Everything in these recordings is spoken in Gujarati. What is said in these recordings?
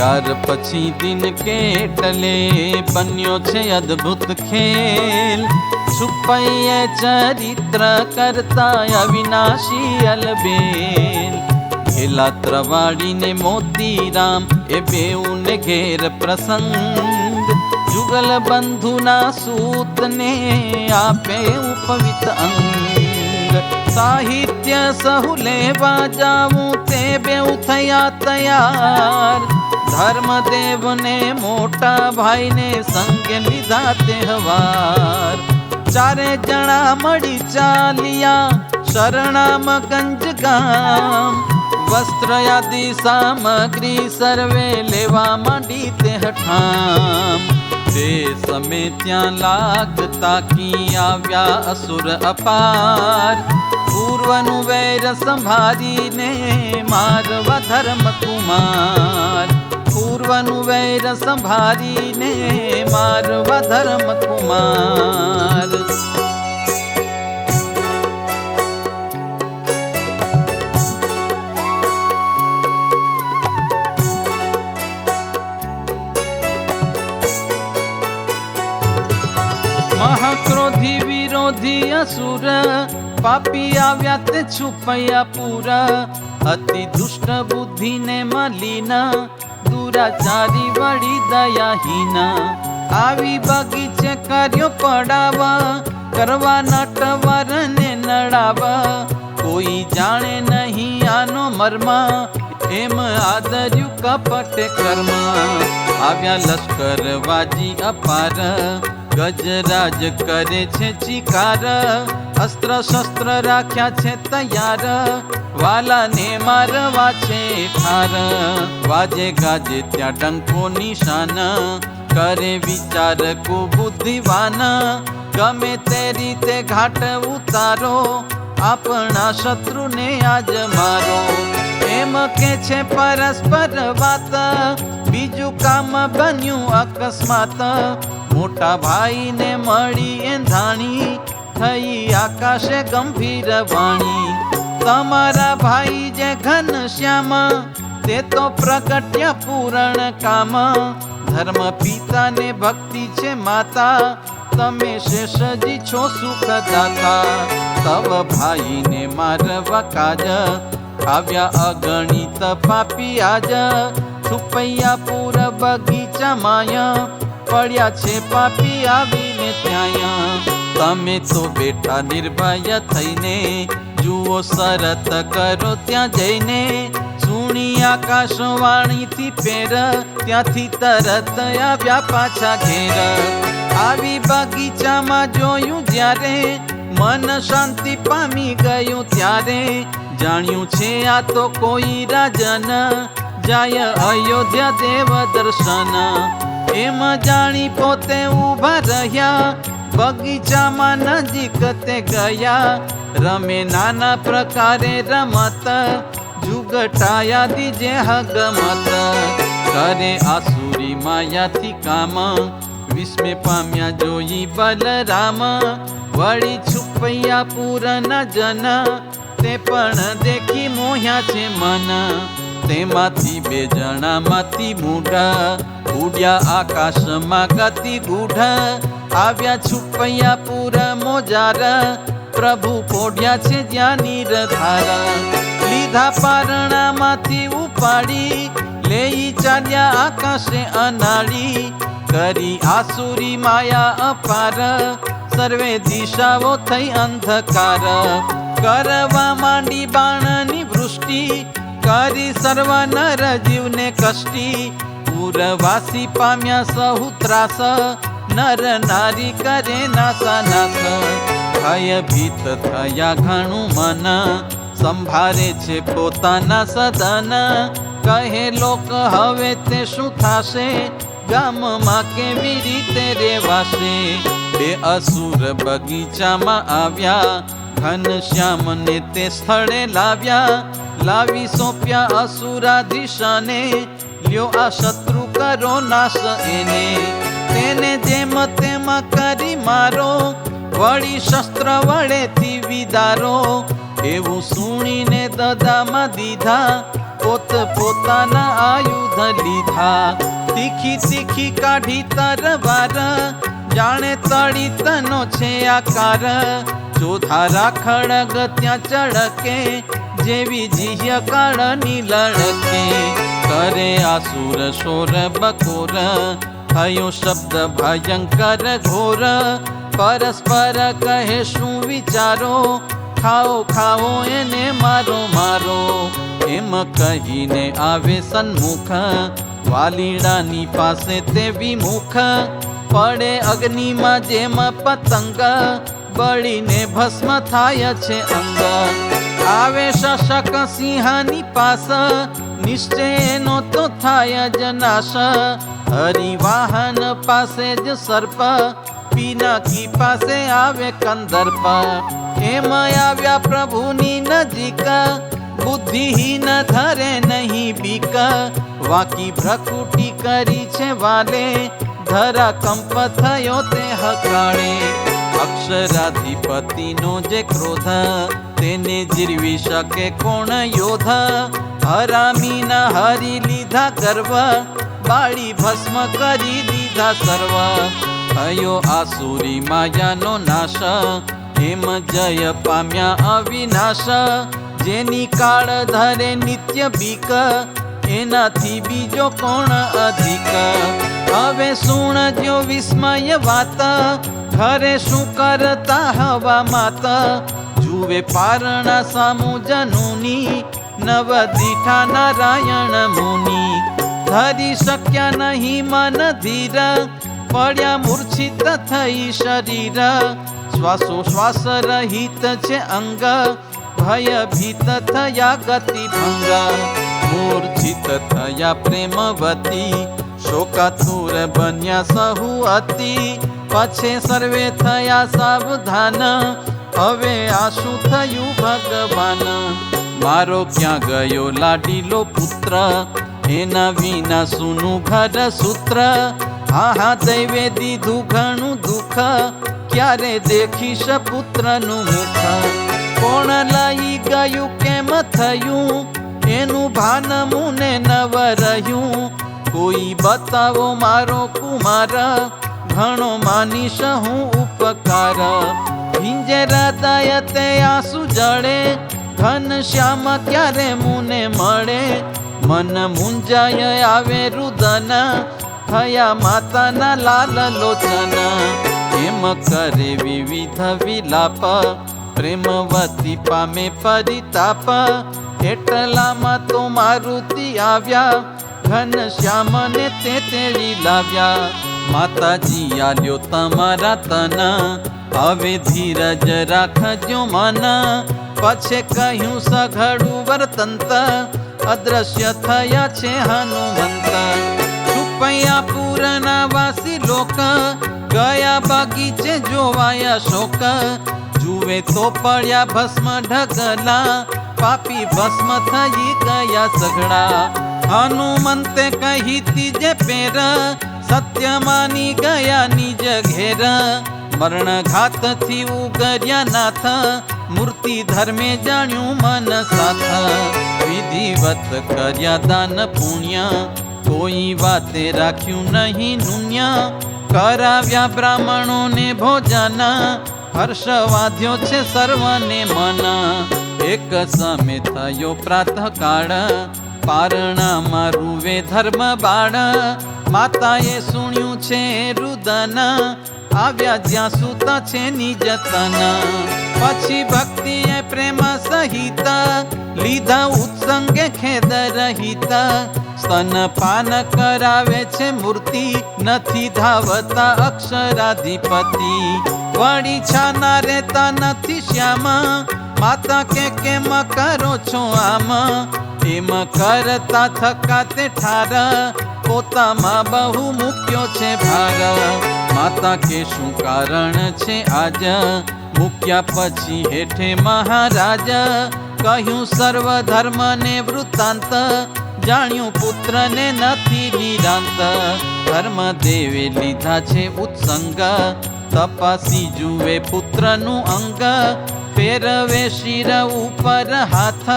ત્યાર પછી દિન કેટલે બન્યો છે અદ્ભુત ખેલ છુપૈયે ચરિત્ર કરતા અવિનાશી અલબેલ ખેલા ત્રવાડીને મોતીરામ એ બેઉને ઘેર પ્રસંગ જુગલ બંધુના સૂતને આપે ઉપવિત અંગ સાહિત્ય સહુ લેવા જાવું તે બેઉ થયા તૈયાર ધર્મદેવને મોટા ભાઈને સંગે લીધા તહેવાર ચારે જણા મળી ચાલ્યા શરણામ ગંજ ગામ વસ્ત્ર આદિ સામગ્રી સર્વે લેવા માંડી તે હઠામ. તે સમય ત્યાં લાગતા કી આવ્યા અસુર અપાર. પૂર્વનું વૈર સંભાળીને મારવા ધર્મ કુમાર પૂર્વનું વૈર સંભારીને મારવા ધર્મ કુમાર. મહાક્રોધી વિરોધી અસુર પાપી આવ્યા તે છુપયા પૂરા. અતિ દુષ્ટ બુદ્ધિને મલિન દુરાચારી વળી દયાહીના. આવી બગીચે કર્યો પડાવા, કરવા નટવરને નડાવા. કોઈ જાણે નહીં આનો મરમા, એમ આદર્યું કપટ કર્મ. આવ્યા લશ્કર વાજી અપાર, ગજરાજ કરે છે ચિકાર. અસ્ત્ર શસ્ત્ર રાખ્યા છે તૈયાર. વાલાને મારવા છે ઠાર વાજે ગાજે ત્યાં ડંકો નિશાન. કરે વિચાર કુબુદ્ધિવાન ગમે તે રીતે ઘાટ ઉતારો, આપણા શત્રુને આજ મારો. એમ કે છે પરસ્પર વાત, બીજું કામ બન્યું અકસ્માત. મોટા ભાઈને મળી એંધાણી થઈ આકાશે ગંભીર વાણી. તમારા ભાઈ જે ઘન શ્યામ, તે તો પ્રગટ્ય પૂરણ કામ. ધર્મ પિતાને ભક્તિ છે માતા, તમે શેષજી છો સુખદાતા. તવ ભાઈને મારવા કાજ, આવ્યા અગણિત પાપી આજ. છુપૈયા પૂર બગીચા માયા પડ્યા છે પાપી આવીને ત્યાં તમે તો બેઠા નિર્ભય થઈને જુઓ, શરત કરો ત્યાં જઈને. સુણી આકાશવાણીથી પેર ત્યાંથી તરત આવ્યા પાછા ઘેર. આવી બગીચામાં જોયું જ્યારે મન શાંતિ પામી ગયું ત્યારે જાણ્યું છે આ તો કોઈ રાજન. જાય અયોધ્યા દેવ દર્શન. એમ જાણી પોતે ઊભા રહ્યા. બગીચામાં નજીક તે ગયા. રમે નાના પ્રકારે રમત. જુગટાયા દીજે હગમત. કરે આસુરી માયાથી કામ. વિસ્મે પામ્યા જોઈ બલરામ. વળી છુપૈયા પૂરના જન. તે પણ દેખી મોહ્યા છે મન. તેમાંથી બે જણામાંથી મૂઢા ઉડ્યા આકાશમાં ગતિ ગુઢા આવ્યા છુપૈયા પૂર મોજાર, પ્રભુ પોઢ્યા છે જ્યાં નીરધાર લીધા પારણામાંથી ઉપાડી, લેઈ ચાલ્યા આકાશે અનાળી કરી આસુરી માયા અપાર, સર્વે દિશાઓ થઈ અંધકાર. કરવા માંડી બાણની વૃષ્ટિ કરી સર્વ નર જીવને કષ્ટી. પૂરવાસી પામ્યા સહુ ત્રાસ. નર નારી કરે નાસા નાસ ભય ભીત થયા ઘણું મન. સંભારે છે પોતાના સદન. કહે લોક, હવે તે શું થાશે? ગામમાં કેવી રીતે રેવાશે બે અસુર બગીચામાં આવ્યા. ઘનશ્યામને તે સ્થળે લાવ્યા. લાવી સોંપ્યા અસુરાધીશાને લ્યો આ શત્રુ કરો નાશ એને. તેને જેમ તેમાં કરી મારો, વળી શસ્ત્ર વડેથી વિદારો. એવું સુણીને દદામાં દીધા, પોત પોતાના આયુધ લીધા. તીખી તીખી કાઢી તરવાર, જાણે તળિતનો છે આકાર. ચોધારા ખડગ ત્યાં ચળકે જેવી જીહ્ય કાળાની લડકી કરે આસુર સોર બકોર. થયો શબ્દ ભયંકર ઘોર. પરસ્પર કહે શું વિચારો? ખાઓ ખાઓ એને મારો મારો. એમ કહીને આવે સન્મુખ. વાલીડાની પાસે તે વિમુખ. પડે અગ્નિમાં જેમ પતંગ. બળીને ભસ્મ થાય છે અંગ. આવે શશક સિંહાની પાસ. નિશ્ચયનો તો થાય જ નાશ. હરિવાહન પાસે જ સર્પ. પિનાકી પાસે આવે કંદર્પ. એમ આવ્યા પ્રભુની નજીક. બુદ્ધિહીન ધરે નહીં બીક. વાકી ભ્રકુટી કરી છે વાલે. ધરા કંપ થયો તે હકાળે. અક્ષરાધિપતિનો જે ક્રોધ. તેને જીરવી શકે કોણ યોધા? હરામીના હરી લીધા ગર્વ, બાળી ભસ્મ કરી દીધા સર્વ. થયો આસુરી માયાનો નાશ એમ જય પામ્યા અવિનાશ. જેની કાળ ધરે નિત્ય બીક, એનાથી બીજો કોણ અધિક? હવે સુણજો વિસ્મય વાત, ઘરે શું કરતા હવા માત? જુએ પારણા સામુ જનુની નવ દીઠા નારાયણ મુનિ. ધરી શક્યા નહીં મન ધીર, પડ્યા મૂર્છિત થઈ શરીર. શ્વાસો શ્વાસ રહિત છે અંગ, ભયભીત થયા ગતિ ભંગ. મૂર્છિત થયા પ્રેમવતી, શોકાતુર બન્યા સહુ અતિ. પછે સર્વે થયા સાવધાન હવે આ શું થયું ભગવાન. મારો ક્યાં ગયો લાડીલો પુત્ર? એના વિના સુનું ઘર સૂત્ર? હા હા દૈવે દીધું ઘણું દુઃખ. ક્યારે દેખીશ પુત્રનું મુખ? કોણ લઈ ગયું, કેમ થયું? એનું ભાન મુને નવ રહ્યું. કોઈ બતાવો મારો કુમાર. ઘણો માનીશ હું ઉપકાર. ભીંજે હૃદય તે આંસુ જડે, ઘન શ્યામ ક્યારે મુને મળે? મન મુંજાય આવે રુદન, થયા માતાના લાલ લોચન. એમ કરે વિવિધ વિલાપ, પ્રેમવતી પામે પરિતાપ એટલામાં તો મારુતિ આવ્યા, ઘન શ્યામને તે તેડી લાવ્યા માતાજી આલ્યો તમારા તના. હવે ધીરજ રાખજો મન. પછે કહ્યું, સઘળું વર્તંત અદ્રશ્ય થયા છે હનુમંત. છુપૈયા પૂરના વાસી લોક. ગયા બગીચે જોવાયા શોક. જુએ તો પડ્યા ભસ્મ ઢગલા. પાપી ભસ્મ થઈ ગયા સઘળા. હનુમંતે કહી તીજે પેર. સત્ય માની ગયા નિજ ઘેર. મરણ ઘાતથી ઉગર્યા નાથ. મૂર્તિ ધર્મે જાણ્યું મન સાથ. વિધિવત કર્યા દાન પુણ્ય. કોઈ વાતે રાખ્યું નહીં નુન્ય. કરાવ્યા બ્રાહ્મણોને ભોજન. હર્ષ વાધ્યો છે સર્વને મન. એક સમે થયો કાળ પારણામાં રૂવે ધર્મ બાળ. માતાએ સુણ્યું છે રુદન, આવ્યા જ્યાં સુતા છે નિજતન. પછી ભક્તિએ પ્રેમ સહિત લીધા ઉત્સંગે ખેદ રહિત. સ્તન પાન કરાવે છે મૂર્તિ, નથી ધાવતા અક્ષરાધિપતિ. વળી છાના રહેતા નથી શ્યામા, માતા કે કેમ કરો છો આમાં? એમ કરતા થકા તે ઠાર પોતામાં બહુ મૂક્યો છે ભાર માતા કે શું કારણ છે આજ? મૂક્યા પછી હેઠે મહારાજ કહ્યું, સર્વ ધર્મને વૃત્તાંત. જાણ્યું પુત્રને નથી નિરાંત ધર્મ દેવે લીધા છે ઉત્સંગ. તપાસી જુએ પુત્રનું અંગ. ફેરવે શિર ઉપર હાથ.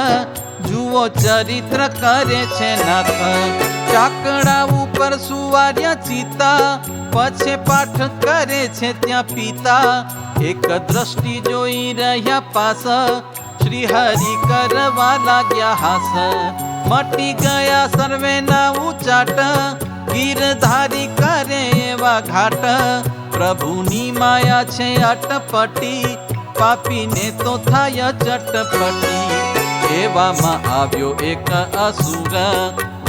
જુઓ ચરિત્ર કરે છે નાથ. ચાકડા ઉપર સુવાર્યા ચિતા, પછી પાઠ કરે છે ત્યાં પિતા. એક દ્રષ્ટિ જોઈ રહ્યા પાસ શ્રી હરિ કરવા લાગ્યા હાસ મટી ગયા સર્વે ના ઉચાટ, ગીરધારી કરે એવા ઘાટ. પ્રભુની માયા છે અટપટી, પાપીને તો થાય ચટપટી એવામાં આવ્યો એક અસુર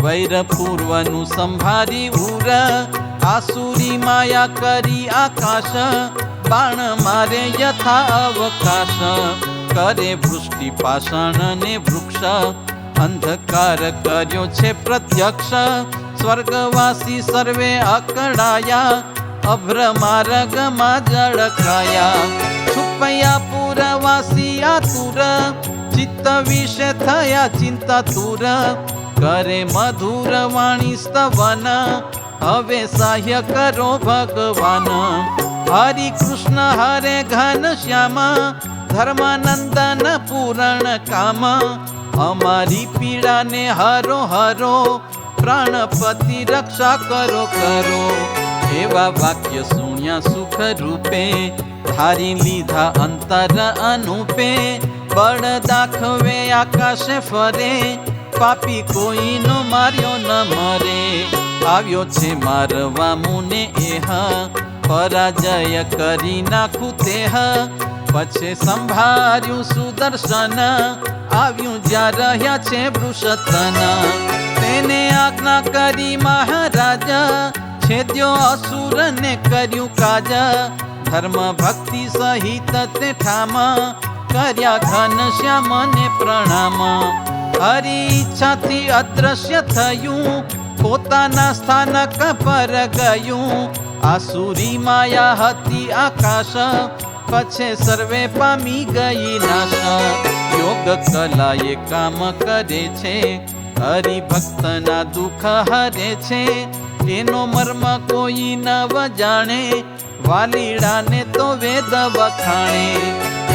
વૈર પૂર્વનું સંભારી ઉર આસુરી માયા કરી આકાશ બાણ મારે યથા અવકાશ કરે વૃષ્ટિ પાષાણ ને વૃક્ષ અંધકાર કર્યો છે પ્રત્યક્ષ સ્વર્ગવાસી સર્વે અકળાયા અભ્ર માર્ગમાં જળકાયા છુપયા પુરવાસી આતુર ચિત્ત વિશે થયા ચિંતા તુર કરે મધુર વાણી સ્તવન, હવે સહ્ય કરો ભગવાન. હરિ કૃષ્ણ, હરે ઘન શ્યામ, ધર્માનંદન પૂરણ કામ. અમારી પીડાને હરો હરો, પ્રાણપતિ રક્ષા કરો કરો. એવા વાક્ય સુણ્યા સુખ રૂપે, ધારી લીધા અંતર અનુપે. બળ દાખવે આકાશે ફરે પાપી કોઈનો માર્યો ન મરે. આવ્યો છે મારવા મુને એહ. પરાજય કરી નાખું તેહ. પછી સંભાર્યું સુદર્શન. આવ્યું જ્યાં રહ્યા છે વૃષતન. તેને આજ્ઞા કરી મહારાજા. છેદ્યો અસુરને કર્યું કાજ. ધર્મ ભક્તિ સહિત તે ઠામા કર્યા ઘન શ્યામને પ્રણામ. હરી ઈચ્છાથી અદ્રશ્ય થયું, પોતાના સ્થાનક પર ગયું. આસુરી માયા હતી આકાશ, પછે સર્વે પામી ગઈ નાશ. યોગ કલા એ કામ કરે છે, હરિભક્તના દુઃખ હરે છે. એનો મર્મ કોઈ નવ જાણે વાલીડાને તો વેદ વખાણે.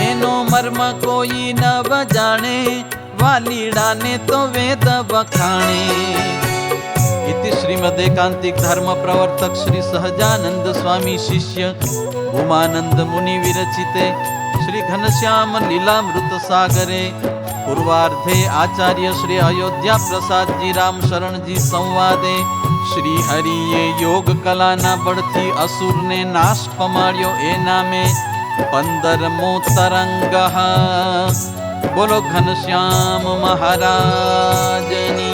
એનો મર્મ કોઈ નવ જાણે વાલીડાને તો વેદ વખાણે. ઇતિ શ્રીમદ એકાંતિક ધર્મ પ્રવર્તક શ્રી સહજાનંદ સ્વામી શિષ્ય ઉમાનંદ મુનિ વિરચિતે શ્રી ઘનશ્યામ લીલામૃત સાગરે. પૂર્વાર્ધે આચાર્ય શ્રી અયોધ્યા પ્રસાદજી રામ શરણજી સંવાદે. શ્રી હરિએ યોગ કલાના બળથી અસુરને નાશ પમાડ્યો એ નામે. પંદરમો તરંગ बोलो घनश्याम महाराजनी